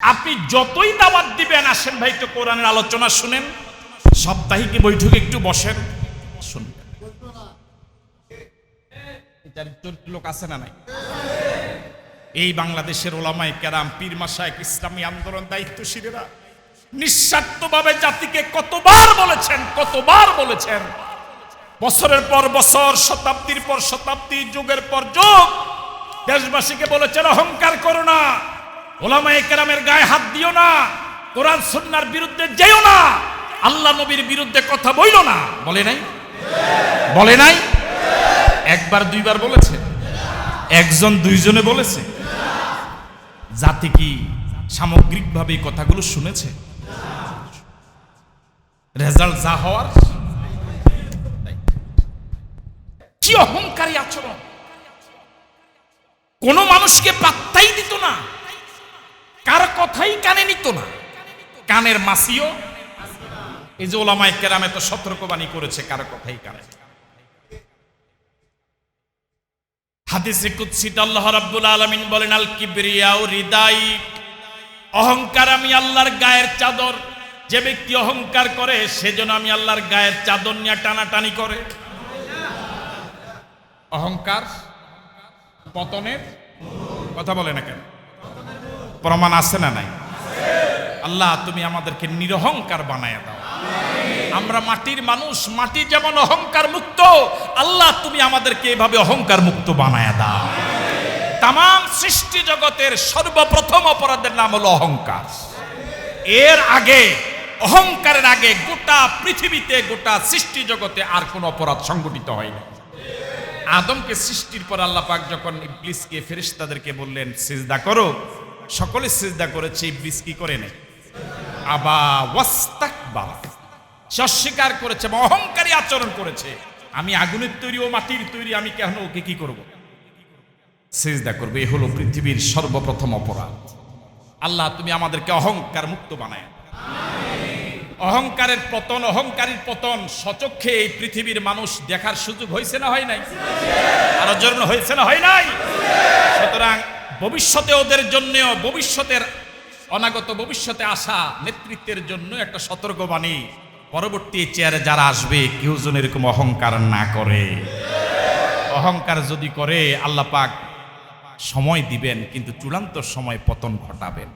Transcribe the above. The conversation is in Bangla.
আপনি যতই দাওয়াত দিবেন, আসেন ভাই, একটু কোরআনের আলোচনা শুনেন। সাপ্তাহিক বৈঠকে একটু বসেন? শুনবেন লোক আছে না নাই? এই বাংলাদেশের ওলামাই কেরাম, পীর মাসায়ক ইসলামী আন্দোলন দায়িত্বশীলেরা নিঃস্বার্থভাবে জাতিকে কতবার বলেছেন কতবার বলেছেন? বছরের পর বছর, শতাব্দীর পর শতাব্দী, যুগের পর যুগ, দেশবাসীকে বলেছেন, অহংকার করো না। ওলামায়ে কেরামের গায়ে হাত দিও না, কোরআন সুন্নার বিরুদ্ধে যেও না, আল্লাহ নবীর বিরুদ্ধে কথা বইল না। বলে নাই? বলে নাই? একবার, দুইবার বলেছে। একজন, দুইজনে বলেছে। জাতি কি সামগ্রিকভাবে এই কথাগুলো শুনেছে? রেজাল্ট যা হওয়ার, কি অহংকারী আচরণ। কোন মানুষকে পাত্তাই দিত না। কথাই কানে নিত না। কানের মাসিও। এই যে ওলামায় কেরামে তো সতর্কবাণী করেছে, কার কথাই কানে। হাদিসে কুৎসিত আল্লাহ বলেন, আল অহংকার আমি আল্লাহর গায়ের চাদর। যে ব্যক্তি অহংকার করে সেজন্য আমি আল্লাহর গায়ের চাদর নিয়ে টানাটানি করে। অহংকার পতনের কথা বলে না কেন? প্রমাণ আছে না নাই? আল্লাহ, তুমি আমাদেরকে নিরহংকার বানায় দাও। আমরা মাটির মানুষ, মাটি যেমন অহংকার মুক্ত, আল্লাহ, তুমি আমাদেরকে এভাবে অহংকার মুক্ত বানায় দাও। তাম সৃষ্টি জগতের সর্বপ্রথম অপরাধের নাম হলো অহংকার। এর আগে, অহংকারের আগে গোটা পৃথিবীতে, গোটা সৃষ্টি জগতে আর কোন অপরাধ সংগঠিত হয়নি আদমকে সৃষ্টির পর আল্লাহ পাক যখন ইবলিসকে, ফেরেশতাদেরকে বললেন, সিজদা করো। সকলে সিজদা করেছে, ইবলিস কি করে নেই আবা ওয়াস্তাকবার। অস্বীকার করেছে বা অহংকারী আচরণ করেছে। আমি আগুনের তৈরি ও মাটির তৈরি, আমি কেন ওকে কি করব? সেজদা করবে, এ হলো পৃথিবীর সর্বপ্রথম অপরাধ। আল্লাহ, তুমি আমাদেরকে অহংকার মুক্ত বানায়। অহংকারের পতন, অহংকারীর পতন সচক্ষে এই পৃথিবীর মানুষ দেখার সুযোগ হয়েছে না হয় নাই? আরও জন্য হয়েছে না হয় নাই? সুতরাং ভবিষ্যতে ওদের জন্যও, ভবিষ্যতের অনাগত ভবিষ্যতে আসা নেতৃত্বের জন্য একটা সতর্কবাণী। পরবর্তী চেয়ারে যারা আসবে, কেউ যেন এরকম অহংকার না করে। অহংকার যদি করে, আল্লাহ পাক সময় দিবেন, কিন্তু চূড়ান্ত সময় পতন ঘটাবেন।